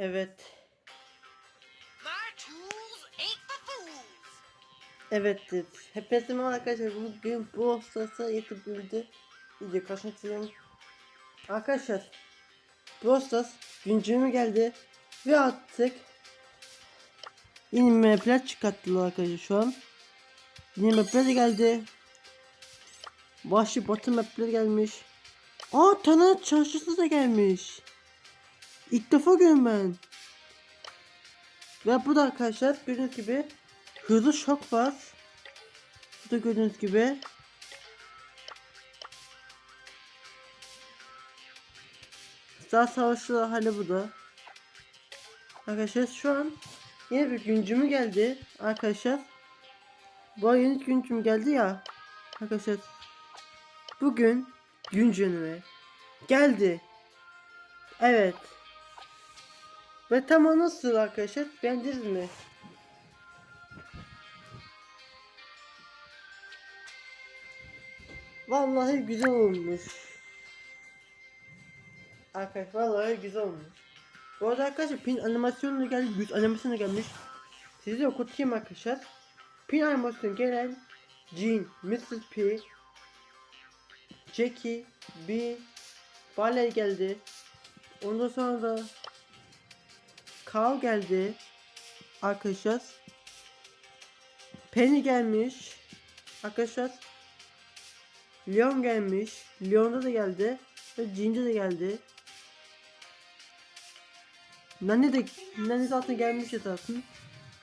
Evet. Evet. Hepinize merhaba arkadaşlar. Bugün bu hastası yetebildi. İyice kaşıntıyım. Arkadaşlar. Hastası günceme geldi. Ve artık yeni mapler çıkarttılar arkadaşlar şu an. Yeni mapler de geldi. Vahşi batı mapler gelmiş. Aa Tanrı çarşısı da gelmiş. İlk defa görüyorum ben. Ve bu da arkadaşlar gördüğünüz gibi hızlı şok var. Bu da gördüğünüz gibi. Star Savaşı hali bu da. Arkadaşlar şu an yeni bir güncümü geldi arkadaşlar. Bu yeni güncüm geldi ya. Arkadaşlar bugün güncümü geldi. Evet. Ve tam o nasıl arkadaşlar? Beğendiniz mi? Vallahi güzel olmuş. Arkadaşlar vallahi güzel olmuş. Bu arada arkadaşlar pin animasyonu geldi. Yüz animasyonu gelmiş. Size okutayım arkadaşlar. Pin animasyonu gelen Jean, Mrs. P, Jackie, B, Baley geldi. Ondan sonra da Carl geldi. Arkadaşlar. Penny gelmiş. Arkadaşlar. Leon gelmiş. Leon'da da geldi. Ve Ginger de geldi. Nani de Nani zaten gelmiş zaten.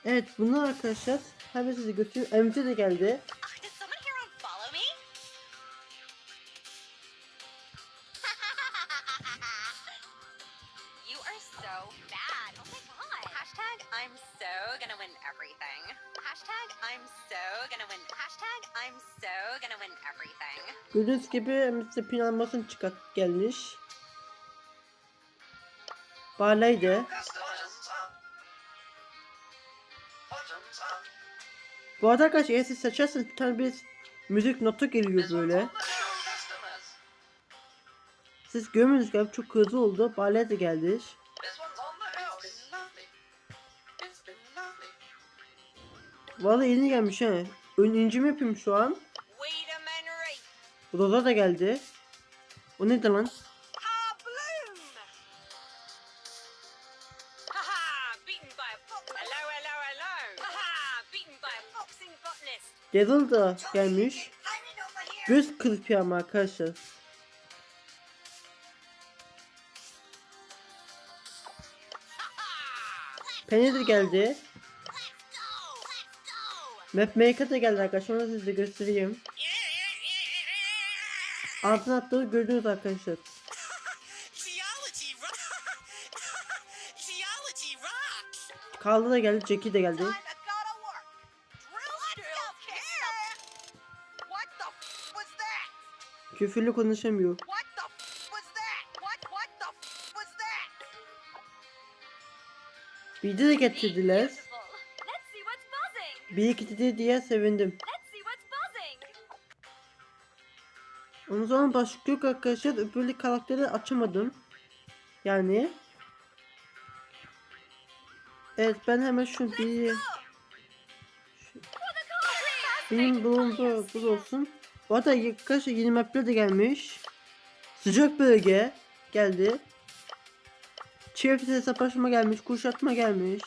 Evet bunlar arkadaşlar. Hemen size götürüyorum. Emre de geldi. Gördüğünüz gibi Mr. Pin almasını çıkart gelmiş. Barley de. Bu arada arkadaşlar eğer siz seçerseniz bir tane bir müzik notu geliyor böyle. Siz görmüyorsunuz galiba çok hızlı oldu. Barley de geldi. Vallahi yeni gelmiş he. Ön incim yapayım şu an. Roza da geldi. O neydi lan? Daryl da gelmiş. Göz kırpıyor ama arkadaşlar. Penny de geldi. Map Maker da geldi arkadaşlar. Onu size göstereyim. Altın attığı gördünüz arkadaşlar. Kaldı da geldi. Jackie de geldi. Küfürlü konuşamıyor. Bir de getirdiler. Bir iki dedi diye sevindim. Ondan sonra başka yok arkadaşlar. Öbürlü karakteri açamadım. Yani. Evet ben hemen şu bir benim bulunduğu bu olsun. Bu arada arkadaşlar yeni mapler de gelmiş. Sıcak bölge geldi. Çift hesaplaşma gelmiş. Kuşatma gelmiş.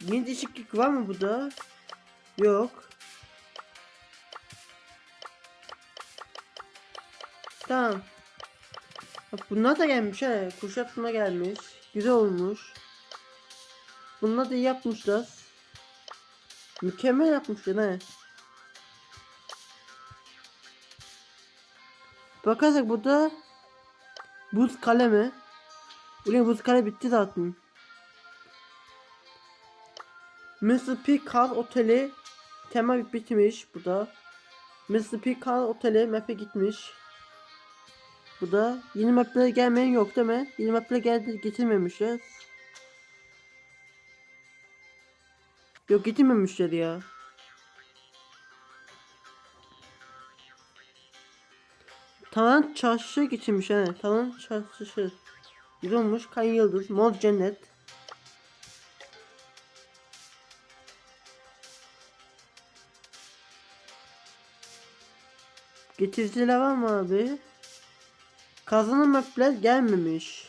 Yeni değişiklik var mı burada? Yok. Tamam. Bak bunlar da gelmiş he. Kuşatma gelmiş. Güzel olmuş. Bunlar da iyi yapmışlar. Mükemmel yapmışlar he. Bakarsak burada buz kale mi? Ulan buz kale bitti zaten. Mr. P Kar Oteli tema bitmiş bu da. Mr. P Kar Oteli map'e gitmiş. Bu da yeni maplere gelmeyen yok değil mi? Yeni maplere geldi getirmemişler. Yok getirmemişler ya. Talan çarşı getirmiş he. Talan çarşı. Güzel. Kan Yıldız. Mod Cennet. Getiriciler var mı abi? Kazanan mapler gelmemiş.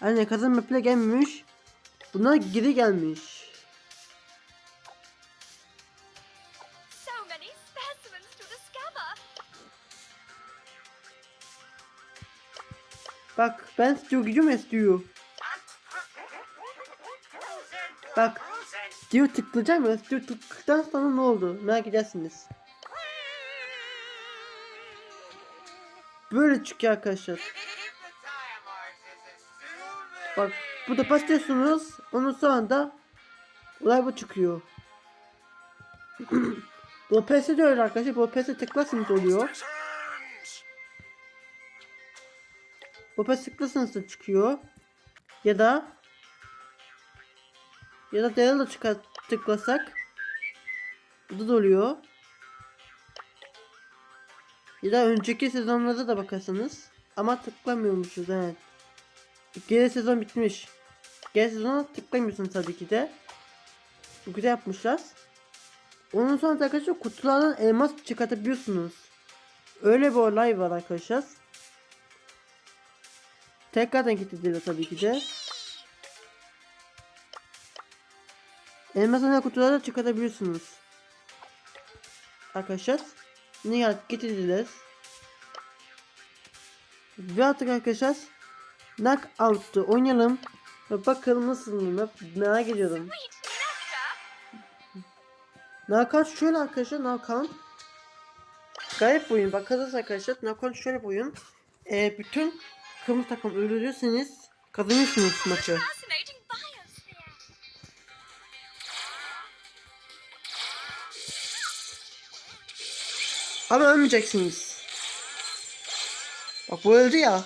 Anne kazanan mapler gelmemiş. Bunlar geri gelmiş. Bak ben Steel gücüm istiyor. Bak Steel tıklayacağım ya Steel tıkladıktan sonra ne oldu merak edersiniz. Böyle çıkıyor arkadaşlar. Bak burada basıyorsunuz onun sonra da olay bu çıkıyor. bu PS'de de öyle arkadaşlar. Bu PS'e tıklarsanız oluyor. Bu PES tıklarsanız da çıkıyor. Ya da ya da Daryl da çıkar tıklasak bu da oluyor. Ya da önceki sezonlarda da bakarsanız ama tıklamıyormuşuz evet. Geri sezon bitmiş. Geri sezona tıklamıyorsun tabii ki de. Bu güzel yapmışlar. Onun sonra da arkadaşlar kutulardan elmas çıkartabiliyorsunuz. Öyle bir olay var arkadaşlar. Tekrardan getirdiler tabii ki de. Elmasına kutuları çıkartabiliyorsunuz. Arkadaşlar. Nihayet getirdiler. Ve artık arkadaşlar Knockout'tu oynayalım. Ve bakalım nasıl mı merak ediyorum. Knockout şöyle arkadaşlar Knockout. Garip bir oyun. Bakarız arkadaşlar. Knockout şöyle bir oyun. Ee, bütün kırmızı takım öldürürseniz kazanıyorsunuz maçı. Ama ölmeyeceksiniz. Bak bu öldü ya.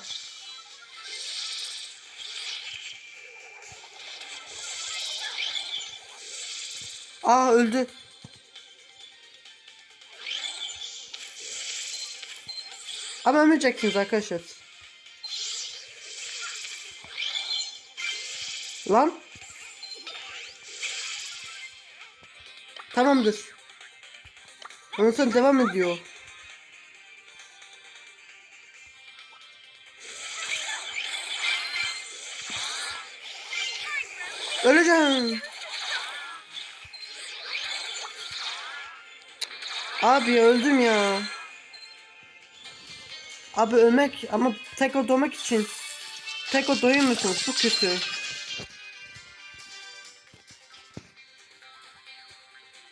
Aa öldü. Ama ölmeyeceksiniz arkadaşlar. Lan. Tamamdır. Ondan sonra devam ediyor. Öleceğim. Abi öldüm ya. Abi ölmek ama tekrar doğmak için tekrar doyamıyorsunuz. Bu kötü.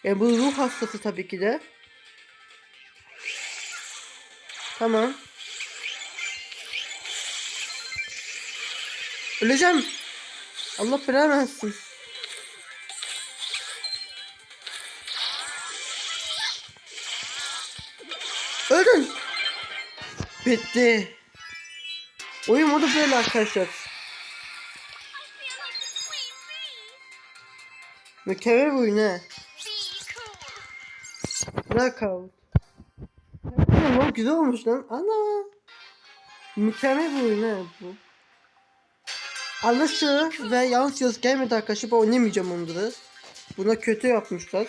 E bu ruh hastası tabii ki de. Tamam. Öleceğim. Allah belanı versin. Öldün. Bitti. Oyun modu böyle arkadaşlar. Mükemmel oyun he. Knockout. Lan güzel olmuş lan. Ana. Mükemmel bir oyun he bu. Alışı ve yanlış yazı gelmedi arkadaşlar. Ben oynamayacağım onları. Buna kötü yapmışlar.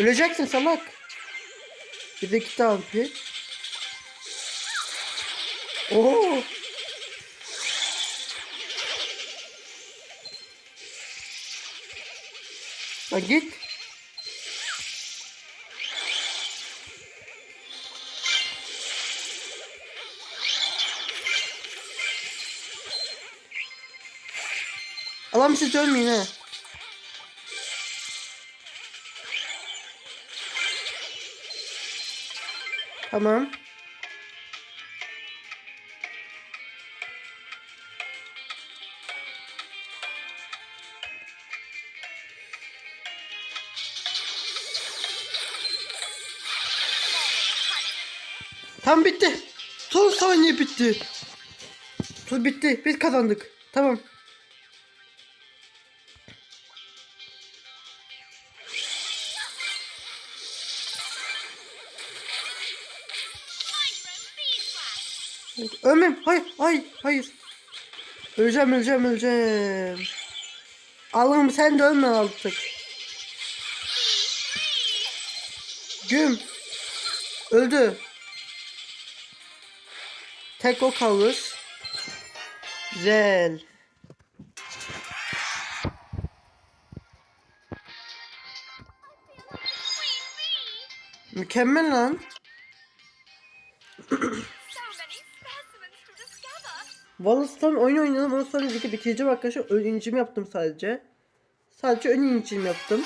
Öleceksin salak. Bir de git abi. Oo. Ha git. Allah'ım siz ölmeyin ha. Tamam. Tam bitti. Son saniye bitti. Son bitti. Biz kazandık. Tamam. Ölmem. Hayır, hayır, hayır. Öleceğim, öleceğim, öleceğim. Allah'ım sen de ölme artık. Güm. Öldü. Tek o kalır. Güzel. Mükemmel lan. Wallace'tan oyun oynadım. Ondan sonra ligi bitireceğim arkadaşlar. Ön incim yaptım sadece. Sadece ön incim yaptım.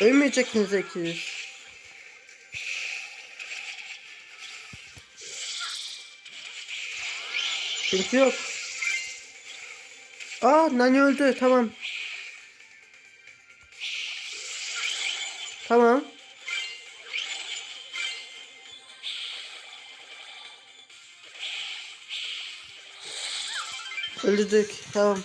Ölmeyeceksiniz ikiniz. Çünkü yok. Aa Nani öldü tamam. Tamam. Öldürdük tamam.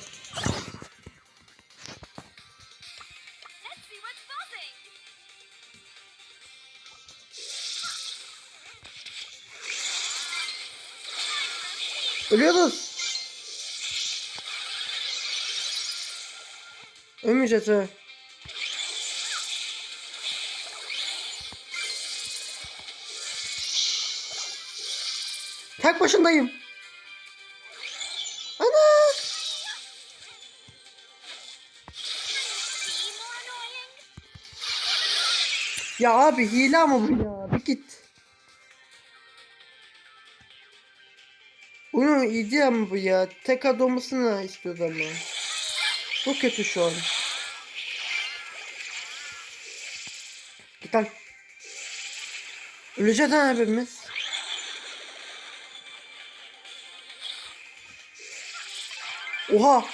Ölüyoruz. Ölmeyeceğiz. Tek başındayım. Ana! Ya abi hile ama bu ya. Bir git. Oyun iyi ama bu ya. Tek ad olmasını istiyoruz ama. Bu kötü şu an. Git lan. Öleceğiz lan Oha.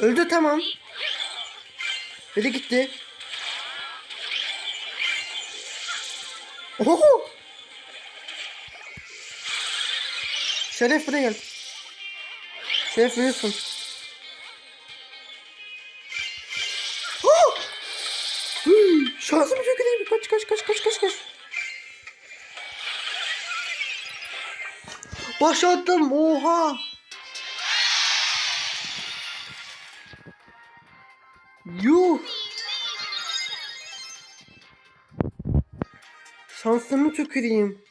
Öldü tamam. Biri gitti. Oho. Şeref buraya gel. Şeref! Hmm, Şansım çok iyi. Kaç kaç kaç kaç kaç kaç. Başlattım. Oha. Yuh. Şansımı tüküreyim.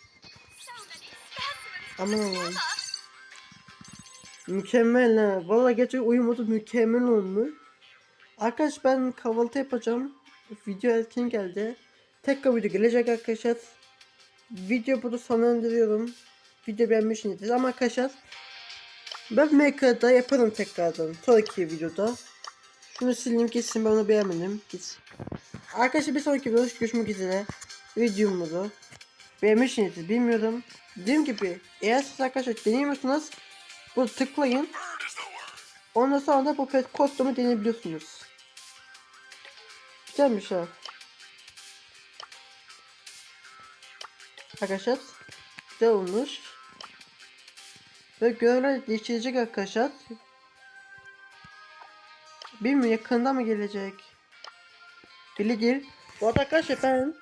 Aman Allah'ım. Mükemmel ha. Valla gerçek oyun modu mükemmel olmuş. Arkadaş ben kahvaltı yapacağım. Video erken geldi. Tekrar video gelecek arkadaşlar. Video burada sonlandırıyorum. Video beğenmişsiniz ama arkadaşlar. Ben Maker'da yaparım tekrardan. Sonraki videoda. Şunu sileyim gitsin ben onu beğenmedim. Git. Arkadaşlar bir sonraki videoda görüşmek üzere. Videomuzu beğenmişsiniz bilmiyorum. Dediğim gibi eğer siz arkadaşlar deneyemiyorsanız bunu tıklayın. Ondan sonra da bu pet kostümü deneyebiliyorsunuz. Güzelmiş ha. Arkadaşlar güzel olmuş. Ve görevler değiştirecek arkadaşlar. Bilmiyorum yakında mı gelecek? Belli değil. Bu arada arkadaşlar ben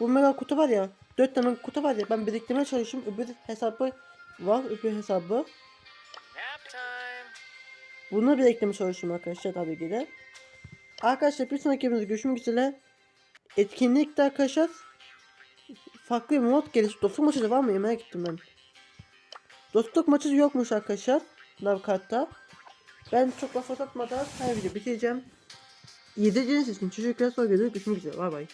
bu mega kutu var ya 4 tane kutu var ya ben biriktirmeye çalışıyorum. Öbür hesabı var öbür hesabı. Bunu biriktirmeye çalışıyorum arkadaşlar tabii ki de. Arkadaşlar bir sonraki videomuzda görüşmek üzere. Etkinlikte arkadaşlar farklı bir mod geliş. Dostluk maçı da var mı? Yemeğe gittim ben. Dostluk maçı yokmuş arkadaşlar. Navkart'ta. Ben çok laf atmadan her video bitireceğim. İzlediğiniz için teşekkürler. Sonra görüşmek üzere. Bay bay.